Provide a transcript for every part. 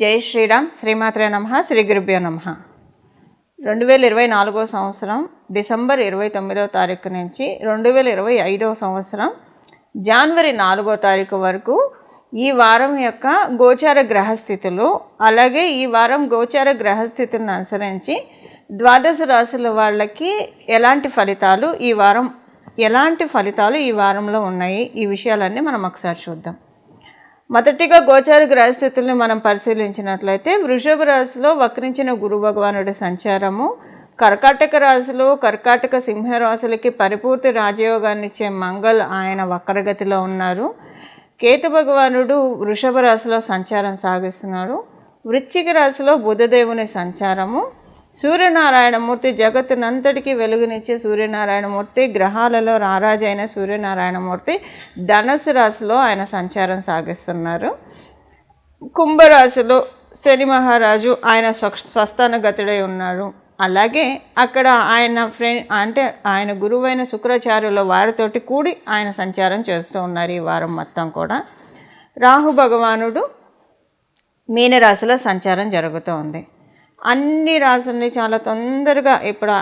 జై శ్రీరామ్ శ్రీమాత్రే నమ శ్రీ గురుభ్యో నమ. రెండు వేల ఇరవై నాలుగో సంవత్సరం డిసెంబర్ ఇరవై తొమ్మిదో తారీఖు నుంచి రెండు వేల ఇరవై ఐదో సంవత్సరం జనవరి నాలుగో తారీఖు వరకు ఈ వారం యొక్క గోచార గ్రహస్థితులు అలాగే ఈ వారం గోచార గ్రహస్థితులను అనుసరించి ద్వాదశ రాశుల వాళ్ళకి ఎలాంటి ఫలితాలు ఈ వారం ఎలాంటి ఫలితాలు ఈ వారంలో ఉన్నాయి ఈ విషయాలన్నీ మనం ఒకసారి చూద్దాం. మొదటిగా గోచార గ్రహస్థితుల్ని మనం పరిశీలించినట్లయితే వృషభ రాశిలో వక్రించిన గురు భగవానుడి సంచారము కర్కాటక రాశిలో కర్కాటక సింహ రాశులకి పరిపూర్తి రాజయోగాన్ని ఇచ్చే మంగళ్ ఆయన వక్రగతిలో ఉన్నారు. కేతు భగవానుడు వృషభ రాశిలో సంచారం సాగిస్తున్నాడు వృశ్చిక రాశిలో బుధదేవుని సంచారము సూర్యనారాయణమూర్తి జగత్తునంతటికీ వెలుగునిచ్చే సూర్యనారాయణమూర్తి గ్రహాలలో రారాజైన సూర్యనారాయణమూర్తి ధనుసు రాశిలో ఆయన సంచారం సాగిస్తున్నారు. కుంభరాశిలో శని మహారాజు ఆయన స్వ స్వస్థానగతుడై ఉన్నాడు. అలాగే అక్కడ ఆయన ఫ్రెండ్ అంటే ఆయన గురువైన శుక్రాచార్యుల వారితోటి కూడి ఆయన సంచారం చేస్తూ ఉన్నారు ఈ వారం మొత్తం కూడా. రాహు భగవానుడు మీనరాశిలో సంచారం జరుగుతూ ఉంది. అన్ని రాసుల్ని చాలా తొందరగా ఇప్పుడు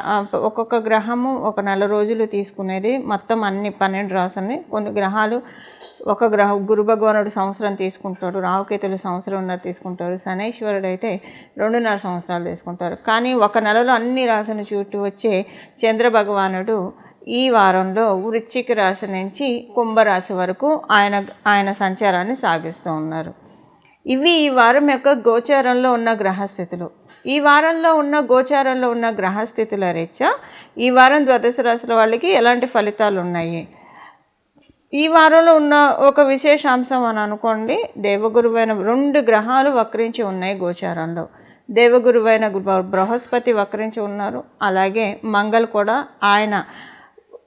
ఒక్కొక్క గ్రహము ఒక నెల రోజులు తీసుకునేది. మొత్తం అన్ని పన్నెండు రాసుల్ని కొన్ని గ్రహాలు ఒక గ్రహ గురు భగవానుడు సంవత్సరం తీసుకుంటాడు రావుకేతులు సంవత్సరంన్నర తీసుకుంటారు శనైశ్వరుడు అయితే రెండున్నర సంవత్సరాలు తీసుకుంటారు. కానీ ఒక నెలలో అన్ని రాసులు చుట్టూ వచ్చే చంద్ర భగవానుడు ఈ వారంలో వృశ్చిక రాశి నుంచి కుంభరాశి వరకు ఆయన ఆయన సంచారాన్ని సాగిస్తూ ఉన్నారు. ఇవి ఈ వారం యొక్క గోచారంలో ఉన్న గ్రహస్థితులు. ఈ వారంలో ఉన్న గోచారంలో ఉన్న గ్రహస్థితుల రీత్యా ఈ వారం ద్వాదశ రాశుల వాళ్ళకి ఎలాంటి ఫలితాలు ఉన్నాయి? ఈ వారంలో ఉన్న ఒక విశేషాంశం అని అనుకోండి దేవగురువైన రెండు గ్రహాలు వక్రించి ఉన్నాయి గోచారంలో. దేవగురువైన బృహస్పతి వక్రించి ఉన్నారు అలాగే మంగళ్ కూడా ఆయన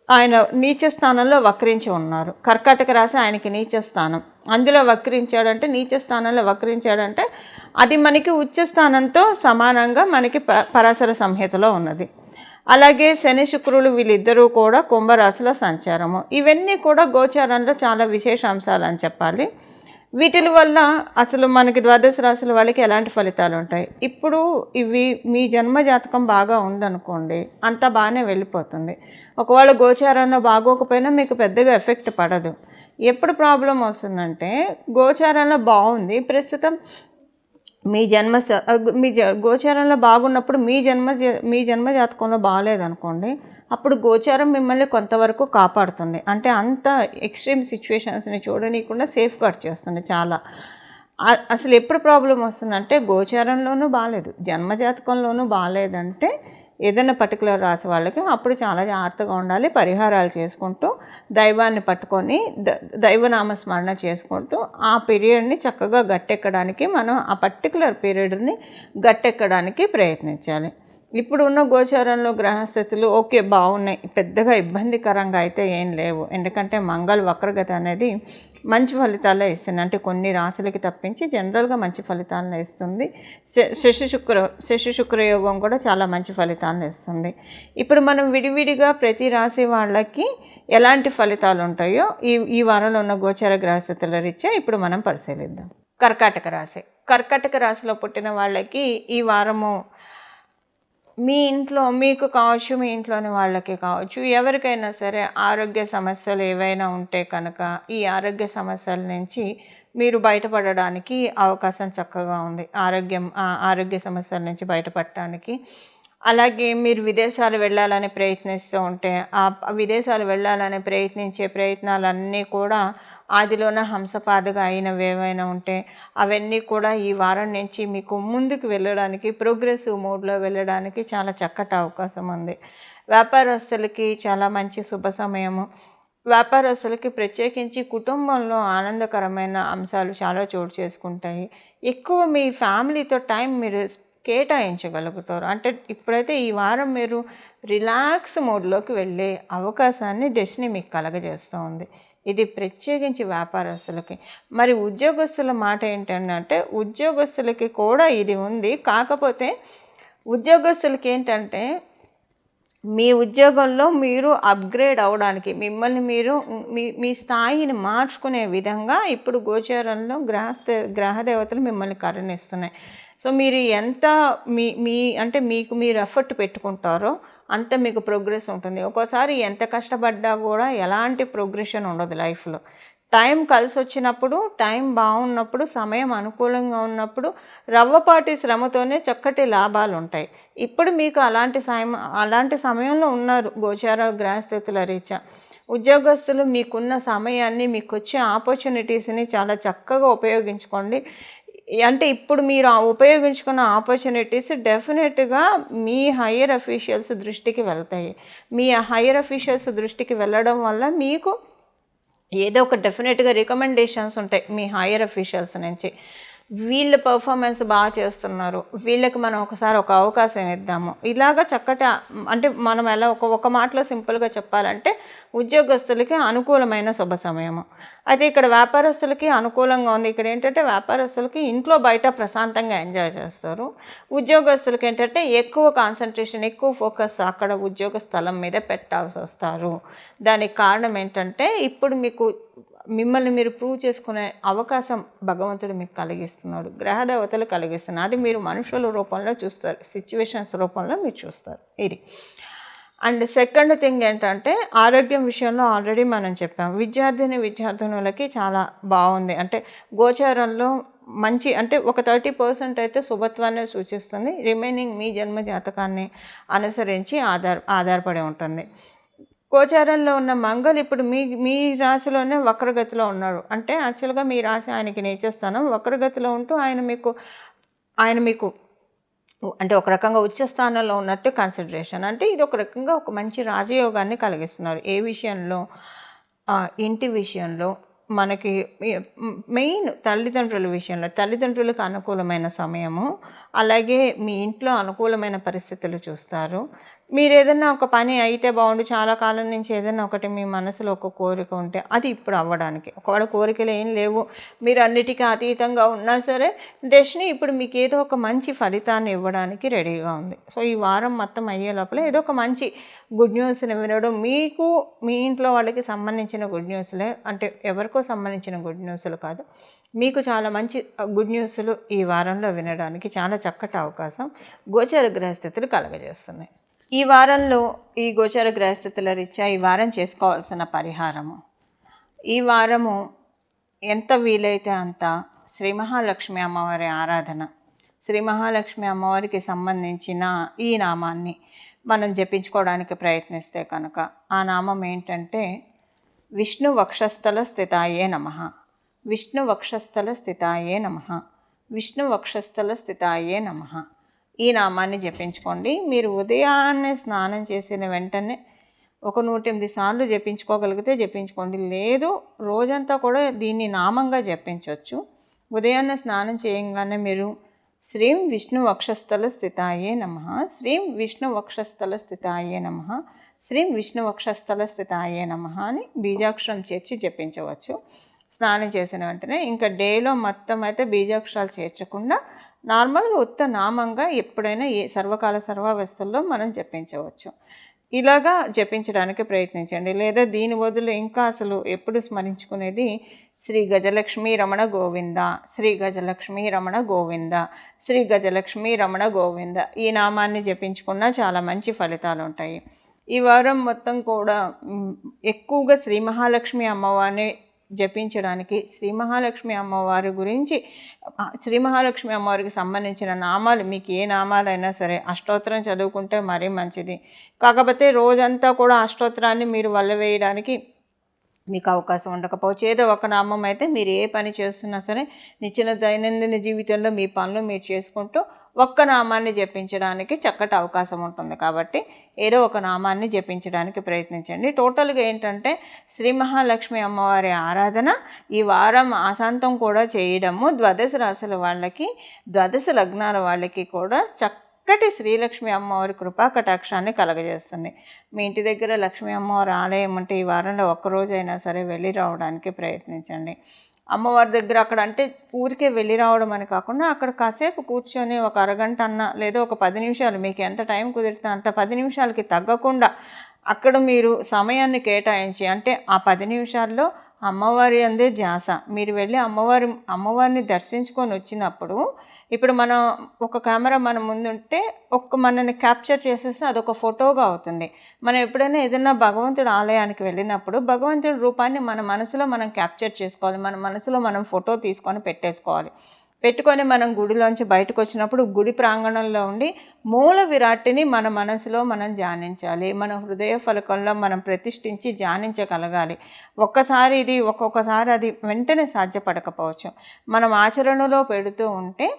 ఆయన నీచ స్థానంలో వక్రించి ఉన్నారు. కర్కాటక రాశి ఆయనకి నీచ స్థానం అందులో వక్రించాడంటే నీచ స్థానంలో వక్రించాడంటే అది మనకి ఉచ్చ స్థానంతో సమానంగా మనకి ప పరాశర సంహితలో ఉన్నది. అలాగే శని శుక్రులు వీళ్ళిద్దరూ కూడా కుంభరాశిలో సంచారము. ఇవన్నీ కూడా గోచారంలో చాలా విశేష అంశాలు అని చెప్పాలి. వీటి వల్ల అసలు మనకి ద్వాదశ రాశుల వాళ్ళకి ఎలాంటి ఫలితాలు ఉంటాయి? ఇప్పుడు ఇవి మీ జన్మ జాతకం బాగా ఉందనుకోండి అంత బాగానే వెళ్ళిపోతుంది. ఒకవేళ గోచారంలో బాగోకపోయినా మీకు పెద్దగా ఎఫెక్ట్ పడదు. ఎప్పుడు ప్రాబ్లం వస్తుందంటే గోచారంలో బాగుంది ప్రస్తుతం మీ జన్మ స- మీ జ గోచారంలో బాగున్నప్పుడు మీ జన్మ జ- మీ జన్మ జాతకంలో బాగాలేదనుకోండి అప్పుడు గోచారం మిమ్మల్ని కొంతవరకు కాపాడుతుంది. అంటే అంత ఎక్స్ట్రీమ్ సిచ్యువేషన్స్ని చూడనీయకుండా సేఫ్ గార్డ్ చేస్తుంది చాలా. అసలు ఎప్పుడు ప్రాబ్లం వస్తుందంటే గోచారంలోనూ బాగాలేదు జన్మజాతకంలోనూ బాగాలేదంటే ఏదైనా పర్టికులర్ రాసి వాళ్ళకి అప్పుడు చాలా జాగ్రత్తగా ఉండాలి పరిహారాలు చేసుకుంటూ దైవాన్ని పట్టుకొని ద దైవనామ స్మరణ చేసుకుంటూ ఆ పీరియడ్ని చక్కగా గట్టెక్కడానికి మనం ఆ పర్టికులర్ పీరియడ్ని గట్టెక్కడానికి ప్రయత్నించాలి. ఇప్పుడు ఉన్న గోచారంలో గ్రహస్థితులు ఓకే బాగున్నాయి. పెద్దగా ఇబ్బందికరంగా అయితే ఏం లేవు. ఎందుకంటే మంగళ వక్రగతి అనేది మంచి ఫలితాలే ఇస్తుంది. అంటే కొన్ని రాశులకి తప్పించి జనరల్గా మంచి ఫలితాలను ఇస్తుంది. శ- శశి శుక్ర శశి శుక్రయోగం కూడా చాలా మంచి ఫలితాలను ఇస్తుంది. ఇప్పుడు మనం విడివిడిగా ప్రతి రాశి వాళ్ళకి ఎలాంటి ఫలితాలు ఉంటాయో ఈ ఈ వారంలో ఉన్న గోచార గ్రహస్థితుల రీత్యా ఇప్పుడు మనం పరిశీలిద్దాం. కర్కాటక రాశి. కర్కాటక రాశిలో పుట్టిన వాళ్ళకి ఈ వారము మీ ఇంట్లో మీకు కావచ్చు మీ ఇంట్లోని వాళ్ళకి కావచ్చు ఎవరికైనా సరే ఆరోగ్య సమస్యలు ఏవైనా ఉంటే కనుక ఈ ఆరోగ్య సమస్యల నుంచి మీరు బయటపడడానికి అవకాశం చక్కగా ఉంది. ఆరోగ్యం ఆ ఆరోగ్య సమస్యల నుంచి బయటపడటానికి అలాగే మీరు విదేశాలు వెళ్ళాలని ప్రయత్నిస్తూ ఉంటే ఆ విదేశాలు వెళ్ళాలని ప్రయత్నించే ప్రయత్నాలన్నీ కూడా ఆదిలోన హంసపాదగా అయినవి ఏవైనా ఉంటే అవన్నీ కూడా ఈ వారం నుంచి మీకు ముందుకు వెళ్ళడానికి ప్రోగ్రెసివ్ మోడ్లో వెళ్ళడానికి చాలా చక్కటి అవకాశం ఉంది. వ్యాపారస్తులకి చాలా మంచి శుభ సమయము. వ్యాపారస్తులకి ప్రత్యేకించి కుటుంబంలో ఆనందకరమైన అంశాలు చాలా చోటు చేసుకుంటాయి. ఎక్కువ మీ ఫ్యామిలీతో టైం మీరు కేటాయించగలుగుతారు. అంటే ఇప్పుడైతే ఈ వారం మీరు రిలాక్స్ మోడ్లోకి వెళ్ళే అవకాశాన్ని డెస్టినీ మీకు కలగజేస్తూ ఉంది. ఇది ప్రత్యేకించి వ్యాపారస్తులకి. మరి ఉద్యోగస్తుల మాట ఏంటంటే ఉద్యోగస్తులకి కూడా ఇది ఉంది. కాకపోతే ఉద్యోగస్తులకి ఏంటంటే మీ ఉద్యోగంలో మీరు అప్గ్రేడ్ అవ్వడానికి మిమ్మల్ని మీరు మీ మీ స్థాయిని మార్చుకునే విధంగా ఇప్పుడు గోచారంలో గ్రహ గ్రహదేవతలు మిమ్మల్ని కరుణిస్తున్నాయి. సో మీరు ఎంత మీ మీ అంటే మీకు మీరు ఎఫర్ట్ పెట్టుకుంటారో అంత మీకు ప్రోగ్రెస్ ఉంటుంది. ఒక్కోసారి ఎంత కష్టపడ్డా కూడా ఎలాంటి ప్రోగ్రెషన్ ఉండదు లైఫ్లో టైం కలిసి వచ్చినప్పుడు టైం బాగున్నప్పుడు సమయం అనుకూలంగా ఉన్నప్పుడు రవ్వపాటి శ్రమతోనే చక్కటి లాభాలు ఉంటాయి ఇప్పుడు మీకు అలాంటి సమయం అలాంటి సమయంలో ఉన్నారు గోచార గ్రహస్థితుల రీత్యా. ఉద్యోగస్తులు మీకున్న సమయాన్ని మీకు వచ్చే ఆపర్చునిటీస్ని చాలా చక్కగా ఉపయోగించుకోండి. అంటే ఇప్పుడు మీరు ఉపయోగించుకున్న ఆపర్చునిటీస్ డెఫినెట్గా మీ హయ్యర్ అఫీషియల్స్ దృష్టికి వెళ్తాయి. మీ హయ్యర్ అఫీషియల్స్ దృష్టికి వెళ్ళడం వల్ల మీకు ఏదో ఒక డెఫినెట్గా రికమెండేషన్స్ ఉంటాయి మీ హైయర్ అఫీషియల్స్ నుంచి. వీళ్ళ పర్ఫార్మెన్స్ బాగా చేస్తున్నారు. వీళ్ళకి మనం ఒకసారి ఒక అవకాశం ఇద్దాము. ఇలాగ చక్కటి అంటే మనం ఎలా ఒక ఒక మాటలో సింపుల్గా చెప్పాలంటే ఉద్యోగస్తులకి అనుకూలమైన శుభ సమయము. అయితే ఇక్కడ వ్యాపారస్తులకి అనుకూలంగా ఉంది. ఇక్కడ ఏంటంటే వ్యాపారస్తులకి ఇంట్లో బయట ప్రశాంతంగా ఎంజాయ్ చేస్తారు. ఉద్యోగస్తులకి ఏంటంటే ఎక్కువ కాన్సన్ట్రేషన్ ఎక్కువ ఫోకస్ అక్కడ ఉద్యోగ స్థలం మీద పెట్టాల్సి వస్తారు. దానికి కారణం ఏంటంటే ఇప్పుడు మీకు మిమ్మల్ని మీరు ప్రూవ్ చేసుకునే అవకాశం భగవంతుడు మీకు కలిగిస్తున్నాడు. గ్రహదేవతలు కలిగిస్తున్నారు. అది మీరు మనుషుల రూపంలో చూస్తారు. సిచ్యువేషన్స్ రూపంలో మీరు చూస్తారు. ఇది. అండ్ సెకండ్ థింగ్ ఏంటంటే ఆరోగ్యం విషయంలో ఆల్రెడీ మనం చెప్పాం. విద్యార్థిని విద్యార్థినులకి చాలా బాగుంది. అంటే గోచారంలో మంచి అంటే ఒక థర్టీ పర్సెంట్ అయితే శుభత్వాన్ని సూచిస్తుంది. రిమైనింగ్ మీ జన్మ జాతకాన్ని అనుసరించి ఆధార ఆధారపడి ఉంటుంది. గోచారంలో ఉన్న మంగళ ఇప్పుడు మీ మీ రాశిలోనే వక్రగతిలో ఉన్నాడు. అంటే యాక్చువల్గా మీ రాశి ఆయనకి నేచస్థానం వక్రగతిలో ఉంటూ ఆయన మీకు ఆయన మీకు అంటే ఒక రకంగా ఉచ్చ స్థానంలో ఉన్నట్టు కన్సిడరేషన్ అంటే ఇది ఒక రకంగా ఒక మంచి రాజయోగాన్ని కలిగిస్తున్నారు. ఏ విషయంలో? ఇంటి విషయంలో మనకి మెయిన్ తల్లిదండ్రుల విషయంలో తల్లిదండ్రులకు అనుకూలమైన సమయము అలాగే మీ ఇంట్లో అనుకూలమైన పరిస్థితులు చూస్తారు. మీరు ఏదైనా ఒక పని అయితే బాగుండు. చాలా కాలం నుంచి ఏదైనా ఒకటి మీ మనసులో ఒక కోరిక ఉంటే అది ఇప్పుడు అవ్వడానికి. ఒకవేళ కోరికలు ఏం లేవు మీరు అన్నిటికీ అతీతంగా ఉన్నా సరే డెస్టినీ ఇప్పుడు మీకు ఏదో ఒక మంచి ఫలితాన్ని ఇవ్వడానికి రెడీగా ఉంది. సో ఈ వారం మొత్తం అయ్యే లోపల ఏదో ఒక మంచి గుడ్ న్యూస్ని వినడం మీకు మీ ఇంట్లో వాళ్ళకి సంబంధించిన గుడ్ న్యూస్లే అంటే ఎవరికో సంబంధించిన గుడ్ న్యూస్లు కాదు. మీకు చాలా మంచి గుడ్ న్యూస్లు ఈ వారంలో వినడానికి చాలా చక్కటి అవకాశం. గోచర గ్రహస్థితులు కలగజేస్తున్నాయి. ఈ వారంలో ఈ గోచర గ్రహస్థితుల రీత్యా ఈ వారం చేసుకోవాల్సిన పరిహారము. ఈ వారము ఎంత వీలైతే అంత శ్రీ మహాలక్ష్మి అమ్మవారి ఆరాధన శ్రీ మహాలక్ష్మి అమ్మవారికి సంబంధించిన ఈ నామాన్ని మనం జపించుకోవడానికి ప్రయత్నిస్తే కనుక ఆ నామం ఏంటంటే విష్ణు వక్షస్థల స్థితాయే నమ. విష్ణు వక్షస్థల స్థితాయే నమ. విష్ణు వక్షస్థల స్థితాయే నమ. ఈ నామాన్ని జపించుకోండి. మీరు ఉదయాన్నే స్నానం చేసిన వెంటనే ఒక నూట ఎనిమిది సార్లు జపించుకోగలిగితే జపించుకోండి. లేదు రోజంతా కూడా దీన్ని నామంగా జపించవచ్చు ఉదయాన్నే స్నానం చేయంగానే మీరు శ్రీం విష్ణు వక్షస్థల స్థితాయే నమ. శ్రీం విష్ణు వక్షస్థల స్థితాయే నమ. శ్రీం విష్ణు వక్షస్థల స్థితాయే నమ అని బీజాక్షరం చేర్చి జపించవచ్చు. స్నానం చేసిన వెంటనే ఇంకా డేలో మొత్తం అయితే బీజాక్షరాలు చేర్చకుండా నార్మల్గా ఉత్త నామంగా ఎప్పుడైనా ఏ సర్వకాల సర్వావస్థల్లో మనం జపించవచ్చు. ఇలాగా జపించడానికి ప్రయత్నించండి. లేదా దీని బదులు ఇంకా అసలు ఎప్పుడు స్మరించుకునేది శ్రీ గజలక్ష్మి రమణ గోవింద శ్రీ గజలక్ష్మి రమణ గోవింద శ్రీ గజలక్ష్మి రమణ గోవింద ఈ నామాన్ని జపించుకున్నా చాలా మంచి ఫలితాలు ఉంటాయి. ఈ వారం మొత్తం కూడా ఎక్కువగా శ్రీ మహాలక్ష్మి అమ్మవారిని జపించడానికి శ్రీ మహాలక్ష్మి అమ్మవారి గురించి శ్రీ మహాలక్ష్మి అమ్మవారికి సంబంధించిన నామాలు మీకు ఏ నామాలైనా సరే అష్టోత్తరం చదువుకుంటే మరీ మంచిది. కాకపోతే రోజంతా కూడా అష్టోత్తరాన్ని మీరు వల్ల వేయడానికి మీకు అవకాశం ఉండకపోవచ్చు. ఏదో ఒక నామం అయితే మీరు ఏ పని చేస్తున్నా సరే నిచ్చిన దైనందిన జీవితంలో మీ పనులు మీరు చేసుకుంటూ ఒక్క నామాన్ని జపించడానికి చక్కటి అవకాశం ఉంటుంది. కాబట్టి ఏదో ఒక నామాన్ని జపించడానికి ప్రయత్నించండి. టోటల్గా ఏంటంటే శ్రీ మహాలక్ష్మి అమ్మవారి ఆరాధన ఈ వారం ఆశాంతం కూడా చేయడము. ద్వాదశ రాశుల వాళ్ళకి ద్వాదశ లగ్నాల వాళ్ళకి కూడా చక్క చక్కటి శ్రీలక్ష్మి అమ్మవారి కృపా కటాక్షాన్ని కలగజేస్తుంది. మీ ఇంటి దగ్గర లక్ష్మీ అమ్మవారి ఆలయం ఉంటే ఈ వారంలో ఒక్కరోజైనా సరే వెళ్ళి రావడానికి ప్రయత్నించండి. అమ్మవారి దగ్గర అక్కడ అంటే ఊరికే వెళ్ళి రావడం అని కాకుండా అక్కడ కాసేపు కూర్చొని ఒక అరగంట అన్న లేదా ఒక పది నిమిషాలు మీకు ఎంత టైం కుదిరితే అంత పది నిమిషాలకి తగ్గకుండా అక్కడ మీరు సమయాన్ని కేటాయించి అంటే ఆ పది నిమిషాల్లో అమ్మవారి అందే ధ్యాస. మీరు వెళ్ళి అమ్మవారి అమ్మవారిని దర్శించుకొని వచ్చినప్పుడు ఇప్పుడు మనం ఒక కెమెరా మన ముందుంటే ఒక్క మనని క్యాప్చర్ చేసేస్తే అదొక ఫోటోగా అవుతుంది. మనం ఎప్పుడైనా ఏదైనా భగవంతుడి ఆలయానికి వెళ్ళినప్పుడు భగవంతుడి రూపాన్ని మన మనసులో మనం క్యాప్చర్ చేసుకోవాలి. మన మనసులో మనం ఫోటో తీసుకొని పెట్టేసుకోవాలి. పెట్టుకొని మనం గుడిలోంచి బయటకు వచ్చినప్పుడు గుడి ప్రాంగణంలో ఉండి మూల విరాట్ని మన మనసులో మనం ధ్యానించాలి. మన హృదయ ఫలకంలో మనం ప్రతిష్ఠించి ధ్యానించగలగాలి. ఒక్కసారి ఇది ఒక్కొక్కసారి అది వెంటనే సాధ్యపడకపోవచ్చు. మనం ఆచరణలో పెడుతూ ఉంటే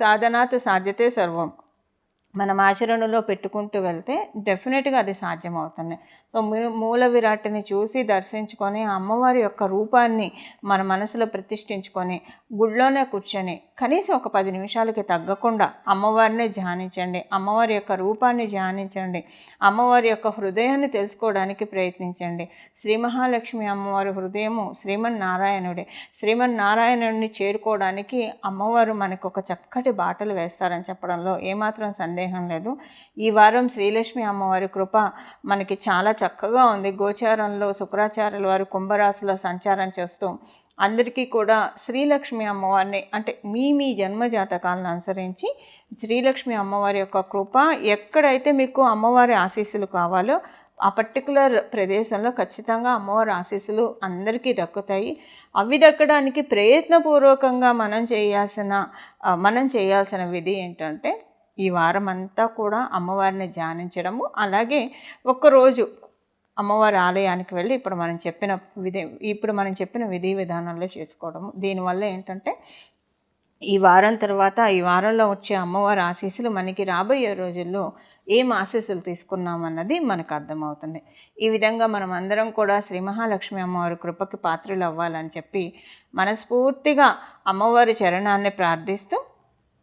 సాధనాత్ సాధ్యతే సర్వం. మనం ఆచరణలో పెట్టుకుంటూ వెళ్తే డెఫినెట్గా అది సాధ్యమవుతుంది. సో మూల విరాట్ని చూసి దర్శించుకొని అమ్మవారి యొక్క రూపాన్ని మన మనసులో ప్రతిష్ఠించుకొని గుడిలోనే కూర్చొని కనీసం ఒక పది నిమిషాలకి తగ్గకుండా అమ్మవారిని ధ్యానించండి అమ్మవారి యొక్క రూపాన్ని ధ్యానించండి అమ్మవారి యొక్క హృదయాన్ని తెలుసుకోవడానికి ప్రయత్నించండి. శ్రీ మహాలక్ష్మి అమ్మవారి హృదయము శ్రీమన్నారాయణుడే. శ్రీమన్నారాయణుడిని చేరుకోవడానికి అమ్మవారు మనకు ఒక చక్కటి బాటలు వేస్తారని చెప్పడంలో ఏమాత్రం సందేహం లేదు. ఈ వారం శ్రీలక్ష్మి అమ్మవారి కృప మనకి చాలా చక్కగా ఉంది. గోచారంలో శుక్రాచార్యుల వారు కుంభరాశిలో సంచారం చేస్తూ అందరికీ కూడా శ్రీలక్ష్మి అమ్మవారిని అంటే మీ మీ జన్మ జాతకాలను అనుసరించి శ్రీలక్ష్మి అమ్మవారి యొక్క కృప ఎక్కడైతే మీకు అమ్మవారి ఆశీస్సులు కావాలో ఆ పర్టికులర్ ప్రదేశంలో ఖచ్చితంగా అమ్మవారి ఆశీస్సులు అందరికీ దక్కుతాయి. అవి దక్కడానికి ప్రయత్నపూర్వకంగా మనం చేయాల్సిన మనం చేయాల్సిన విధి ఏంటంటే ఈ వారం అంతా కూడా అమ్మవారిని ధ్యానించడము. అలాగే ఒక్కరోజు అమ్మవారి ఆలయానికి వెళ్ళి ఇప్పుడు మనం చెప్పిన విధి ఇప్పుడు మనం చెప్పిన విధి విధానాల్లో చేసుకోవడము. దీనివల్ల ఏంటంటే ఈ వారం తర్వాత ఈ వారంలో వచ్చే అమ్మవారి ఆశీస్సులు మనకి రాబోయే రోజుల్లో ఏం ఆశీస్సులు తీసుకున్నామన్నది మనకు అర్థమవుతుంది. ఈ విధంగా మనం అందరం కూడా శ్రీ మహాలక్ష్మి అమ్మవారి కృపకి పాత్రలు అవ్వాలని చెప్పి మనస్ఫూర్తిగా అమ్మవారి చరణాన్ని ప్రార్థిస్తూ